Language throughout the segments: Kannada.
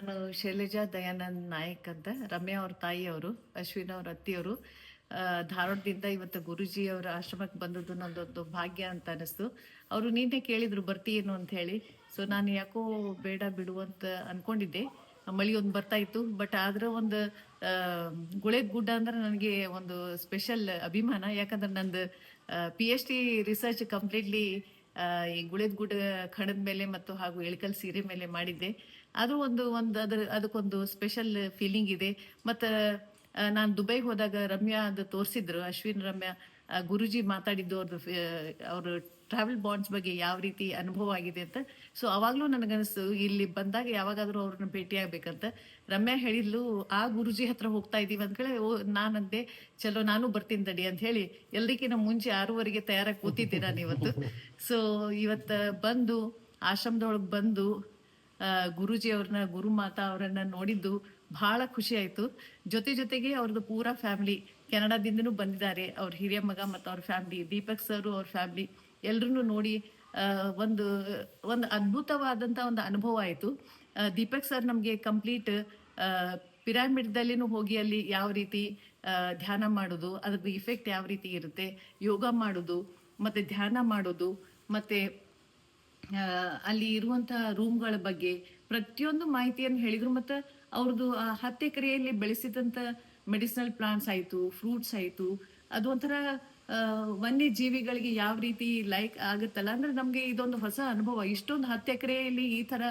ನಾನು ಶೈಲಜಾ, ದಯಾನಂದ್ ನಾಯಕ್ ಅಂತ, ರಮ್ಯಾ ಅವ್ರ ತಾಯಿಯವರು ಅಶ್ವಿನ್ ಅವ್ರ ಅತ್ತಿಯವರು ಧಾರವಾಡದಿಂದ ಇವತ್ತು ಗುರುಜಿ ಅವರ ಆಶ್ರಮಕ್ಕೆ ಬಂದದ್ದು ನಂದೊಂದು ಭಾಗ್ಯ ಅಂತ ಅನಿಸ್ತು. ಅವರು ನಿನ್ನೆ ಕೇಳಿದ್ರು ಬರ್ತೀಯೇನು ಅಂತ ಹೇಳಿ. ಸೊ ನಾನು ಯಾಕೋ ಬೇಡ ಬಿಡು ಅಂತ ಅನ್ಕೊಂಡಿದ್ದೆ. ಮಳಿ ಒಂದು ಬರ್ತಾ ಇತ್ತು ಬಟ್ ಆದ್ರೆ ಒಂದು ಗುಳೆ ಗುಡ್ಡ ಅಂದ್ರೆ ನನಗೆ ಒಂದು ಸ್ಪೆಷಲ್ ಅಭಿಮಾನ. ಯಾಕಂದ್ರೆ ನಂದು P H D research completely ಈ ಗುಳೆದ ಗುಡ್ಡ ಖಣದ ಮೇಲೆ ಮತ್ತು ಹಾಗೂ ಎಳ್ಕಲ್ ಸೀರೆ ಮೇಲೆ ಮಾಡಿದ್ದೆ. ಅದು ಒಂದು ಒಂದು ಅದ್ರ, ಅದಕ್ಕೊಂದು ಸ್ಪೆಷಲ್ ಫೀಲಿಂಗ್ ಇದೆ. ಮತ್ತು ನಾನು ದುಬೈಗೆ ಹೋದಾಗ ರಮ್ಯಾ ಅದು ತೋರಿಸಿದ್ರು, ಅಶ್ವಿನ್ ರಮ್ಯಾ. ಗುರುಜಿ ಮಾತಾಡಿದ್ದು ಅವ್ರದ್ದು ಅವರು ಟ್ರಾವೆಲ್ ಬಾಂಡ್ಸ್ ಬಗ್ಗೆ ಯಾವ ರೀತಿ ಅನುಭವ ಆಗಿದೆ ಅಂತ. ಸೊ ಅವಾಗಲೂ ನನಗನ್ನಿಸ್ತು, ಇಲ್ಲಿ ಬಂದಾಗ ಯಾವಾಗಾದರೂ ಅವ್ರನ್ನ ಭೇಟಿ ಆಗ್ಬೇಕಂತ. ರಮ್ಯಾ ಹೇಳಿದ್ಲು, ಆ ಗುರುಜಿ ಹತ್ರ ಹೋಗ್ತಾ ಇದೀವಿ ಹೇಳಿ, ಓ, ನಾನಂದೆ, ಚಲೋ, ನಾನು ಬರ್ತೀನಿ ತಡಿ ಅಂತ ಹೇಳಿ, ಎಲ್ರಿಗಿನ ಮುಂಚೆ ಆರೂವರೆಗೆ ತಯಾರಾಗಿ ಕೂತಿದ್ದೆ ನಾನು ಇವತ್ತು ಸೊ ಇವತ್ತು ಬಂದು, ಆಶ್ರಮದೊಳಗೆ ಬಂದು ಗುರುಜಿ ಅವ್ರನ್ನ, ಗುರುಮಾತಾ ಅವರನ್ನ ನೋಡಿದ್ದು ಬಹಳ ಖುಷಿ ಆಯ್ತು. ಜೊತೆ ಜೊತೆಗೆ ಅವ್ರದ್ದು ಪೂರಾ ಫ್ಯಾಮಿಲಿ, ಕೆನಡಾದಿಂದನೂ ಬಂದಿದ್ದಾರೆ. ಅವ್ರ ಹಿರಿಯ ಮಗ ಮತ್ತು ಅವ್ರ ಫ್ಯಾಮಿಲಿ, ದೀಪಕ್ ಸರ್ ಅವ್ರ ಫ್ಯಾಮಿಲಿ. ಎಲ್ರನ್ನೂ ನೋಡಿ ಒಂದು ಒಂದು ಅದ್ಭುತವಾದಂಥ ಒಂದು ಅನುಭವ ಆಯಿತು. ದೀಪಕ್ ಸರ್ ನಮಗೆ ಕಂಪ್ಲೀಟ್ ಪಿರಾಮಿಡ್ದಲ್ಲಿನೂ ಹೋಗಿ ಅಲ್ಲಿ ಯಾವ ರೀತಿ ಧ್ಯಾನ ಮಾಡೋದು, ಅದ್ರದ್ದು ಇಫೆಕ್ಟ್ ಯಾವ ರೀತಿ ಇರುತ್ತೆ, ಯೋಗ ಮಾಡೋದು, ಮತ್ತು ಧ್ಯಾನ ಮಾಡೋದು, ಮತ್ತು ಅಲ್ಲಿ ಇರುವಂಥ ರೂಮ್ಗಳ ಬಗ್ಗೆ ಪ್ರತಿಯೊಂದು ಮಾಹಿತಿಯನ್ನು ಹೇಳಿದರು, ಮತ್ತು ಅವ್ರದ್ದು ಹತ್ತು ಎಕರೆಯಲ್ಲಿ ಬೆಳೆಸಿದಂತ ಮೆಡಿಸಿನಲ್ ಪ್ಲಾಂಟ್ಸ್ ಆಯಿತು, ಫ್ರೂಟ್ಸ್ ಆಯಿತು, ಅದು ಒಂಥರ ವನ್ಯ ಜೀವಿಗಳಿಗೆ ಯಾವ ರೀತಿ ಲೈಕ್ ಆಗುತ್ತಲ್ಲ? ಅಂದ್ರೆ ನಮ್ಗೆ ಇದೊಂದು ಹೊಸ ಅನುಭವ. ಇಷ್ಟೊಂದು ಹತ್ತು ಎಕರೆಯಲ್ಲಿ ಈ ತರ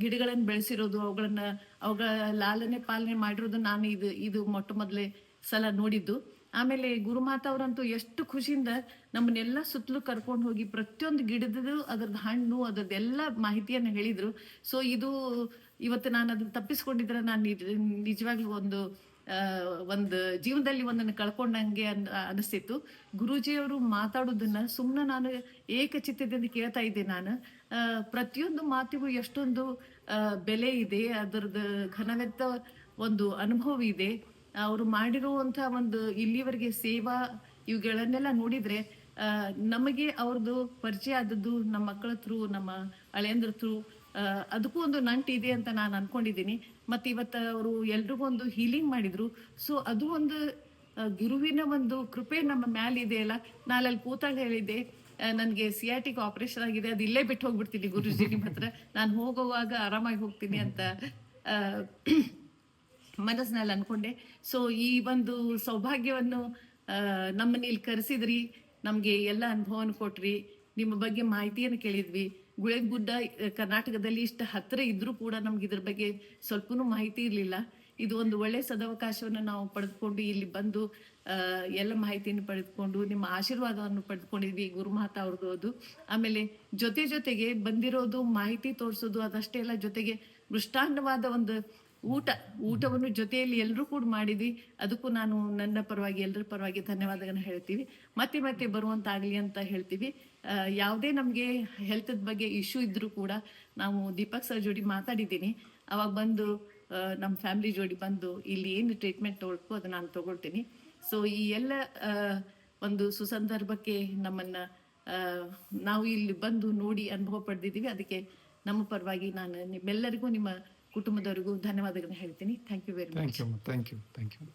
ಗಿಡಗಳನ್ನು ಬೆಳೆಸಿರೋದು, ಅವುಗಳನ್ನ, ಅವುಗಳ ಲಾಲನೆ ಪಾಲನೆ ಮಾಡಿರೋದು ನಾನು ಇದು ಇದು ಮೊಟ್ಟ ಮೊದಲೇ ಸಲ ನೋಡಿದ್ದು. ಆಮೇಲೆ ಗುರುಮಾತಾ ಅವರಂತೂ ಎಷ್ಟು ಖುಷಿಯಿಂದ ನಮ್ಮನ್ನೆಲ್ಲ ಸುತ್ತಲೂ ಕರ್ಕೊಂಡು ಹೋಗಿ ಪ್ರತಿಯೊಂದು ಗಿಡದ್ದು, ಅದ್ರದ್ದು ಹಣ್ಣು, ಅದ್ರದ್ದು ಎಲ್ಲ ಮಾಹಿತಿಯನ್ನು ಹೇಳಿದರು. ಸೊ ಇದು ಇವತ್ತು ನಾನು ಅದನ್ನ ತಪ್ಪಿಸ್ಕೊಂಡಿದ್ರೆ ನಾನು ನಿಜ- ನಿಜವಾಗ್ಲೂ ಒಂದು ಒಂದು ಜೀವನದಲ್ಲಿ ಒಂದನ್ನು ಕಳ್ಕೊಂಡಂಗೆ ಅನ್, ಅನಿಸ್ತಿತ್ತು. ಗುರೂಜಿಯವರು ಮಾತಾಡೋದನ್ನ ಸುಮ್ಮನೆ ನಾನು ಏಕಚಿತ್ತದಿಂದ ಕೇಳ್ತಾ ಇದ್ದೆ ನಾನು. ಪ್ರತಿಯೊಂದು ಮಾತಿಗೂ ಎಷ್ಟೊಂದು ಬೆಲೆ ಇದೆ ಅದರದ ಘನವೆತ್ತ ಒಂದು ಅನುಭವ ಇದೆ. ಅವರು ಮಾಡಿರುವಂಥ ಒಂದು ಇಲ್ಲಿವರೆಗೆ ಸೇವಾ ಇವುಗಳನ್ನೆಲ್ಲ ನೋಡಿದ್ರೆ ನಮಗೆ ಅವ್ರದ್ದು ಪರಿಚಯ ಆದದ್ದು ನಮ್ಮ ಮಕ್ಕಳ ಥ್ರೂ, ನಮ್ಮ ಅಳೆಯಂದ್ರ ಥ್ರೂ ಅದಕ್ಕೂ ಒಂದು ನಂಟು ಇದೆ ಅಂತ ನಾನು ಅನ್ಕೊಂಡಿದ್ದೀನಿ. ಮತ್ತೆ ಇವತ್ತು ಅವರು ಎಲ್ರಿಗೂ ಒಂದು ಹೀಲಿಂಗ್ ಮಾಡಿದ್ರು. ಸೊ ಅದು ಒಂದು ಗುರುವಿನ ಒಂದು ಕೃಪೆ ನಮ್ಮ ಮ್ಯಾಲ ಇದೆಯಲ್ಲ ನಾನು ಅಲ್ಲಿ ಕೂತಾಗ ಹೇಳಿದ್ದೆ ನನಗೆ ಸಿಯಾಟಿಕ್ ಆಪರೇಷನ್ ಆಗಿದೆ, ಅದು ಇಲ್ಲೇ ಬಿಟ್ಟು ಹೋಗ್ಬಿಡ್ತೀನಿ ಗುರುಜಿ ನಿಮ್ಮ ಹತ್ರ ನಾನು ಹೋಗುವಾಗ ಆರಾಮಾಗಿ ಹೋಗ್ತೀನಿ ಅಂತ ಮನಸ್ಸಿನಲ್ಲಿ ಅನ್ಕೊಂಡೆ. ಸೊ ಈ ಒಂದು ಸೌಭಾಗ್ಯವನ್ನು ನಮ್ಮನ್ನ ಇಲ್ಲಿ ಕರೆಸಿದ್ರಿ, ನಮಗೆ ಎಲ್ಲ ಅನುಭವನ ಕೊಟ್ರಿ, ನಿಮ್ಮ ಬಗ್ಗೆ ಮಾಹಿತಿಯನ್ನು ಕೇಳಿದ್ವಿ. ಗುಳೇದ್ ಗುಡ್ಡ ಕರ್ನಾಟಕದಲ್ಲಿ ಇಷ್ಟು ಹತ್ತಿರ ಇದ್ರೂ ಕೂಡ ನಮ್ಗೆ ಇದ್ರ ಬಗ್ಗೆ ಸ್ವಲ್ಪನೂ ಮಾಹಿತಿ ಇರಲಿಲ್ಲ. ಇದು ಒಂದು ಒಳ್ಳೆ ಸದವಕಾಶವನ್ನು ನಾವು ಪಡೆದುಕೊಂಡು ಇಲ್ಲಿ ಬಂದು ಎಲ್ಲ ಮಾಹಿತಿಯನ್ನು ಪಡೆದುಕೊಂಡು, ನಿಮ್ಮ ಆಶೀರ್ವಾದವನ್ನು ಪಡೆದುಕೊಂಡಿದ್ವಿ ಗುರುಮಾತಾ ಅವ್ರದ್ದು ಅದು. ಆಮೇಲೆ ಜೊತೆ ಜೊತೆಗೆ ಬಂದಿರೋದು, ಮಾಹಿತಿ ತೋರಿಸೋದು, ಅದಷ್ಟೇ ಅಲ್ಲ, ಜೊತೆಗೆ ಮೃಷ್ಟಾನ್ನವಾದ ಒಂದು ಊಟ, ಊಟವನ್ನು ಜೊತೆಯಲ್ಲಿ ಎಲ್ಲರೂ ಕೂಡ ಮಾಡಿದ್ವಿ. ಅದಕ್ಕೂ ನಾನು ನನ್ನ ಪರವಾಗಿ ಎಲ್ಲರ ಪರವಾಗಿ ಧನ್ಯವಾದಗಳನ್ನ ಹೇಳ್ತೀವಿ. ಮತ್ತೆ ಮತ್ತೆ ಬರುವಂತಾಗಲಿ ಅಂತ ಹೇಳ್ತೀವಿ. ಯಾವುದೇ ನಮಗೆ ಹೆಲ್ತ್ ಬಗ್ಗೆ ಇಶ್ಯೂ ಇದ್ರೂ ಕೂಡ ನಾವು ದೀಪಕ್ ಸರ್ ಜೋಡಿ ಮಾತಾಡಿದ್ದೀನಿ. ಅವಾಗ ಬಂದು ನಮ್ಮ ಫ್ಯಾಮಿಲಿ ಜೋಡಿ ಬಂದು ಇಲ್ಲಿ ಏನು ಟ್ರೀಟ್ಮೆಂಟ್ ತೊಗೊಳ್ಕು ಅದು ನಾನು ತಗೊಳ್ತೀನಿ. ಸೊ ಈ ಎಲ್ಲ ಒಂದು ಸುಸಂದರ್ಭಕ್ಕೆ ನಮ್ಮನ್ನ ನಾವು ಇಲ್ಲಿ ಬಂದು ನೋಡಿ ಅನುಭವ ಪಡೆದಿದ್ದೀವಿ. ಅದಕ್ಕೆ ನಮ್ಮ ಪರವಾಗಿ ನಾನು ನಿಮ್ಮೆಲ್ಲರಿಗೂ ನಿಮ್ಮ ಕುಟುಂಬದವರಿಗೂ ಧನ್ಯವಾದಗಳನ್ನ ಹೇಳ್ತೀನಿ. Thank you very much thank you thank you thank you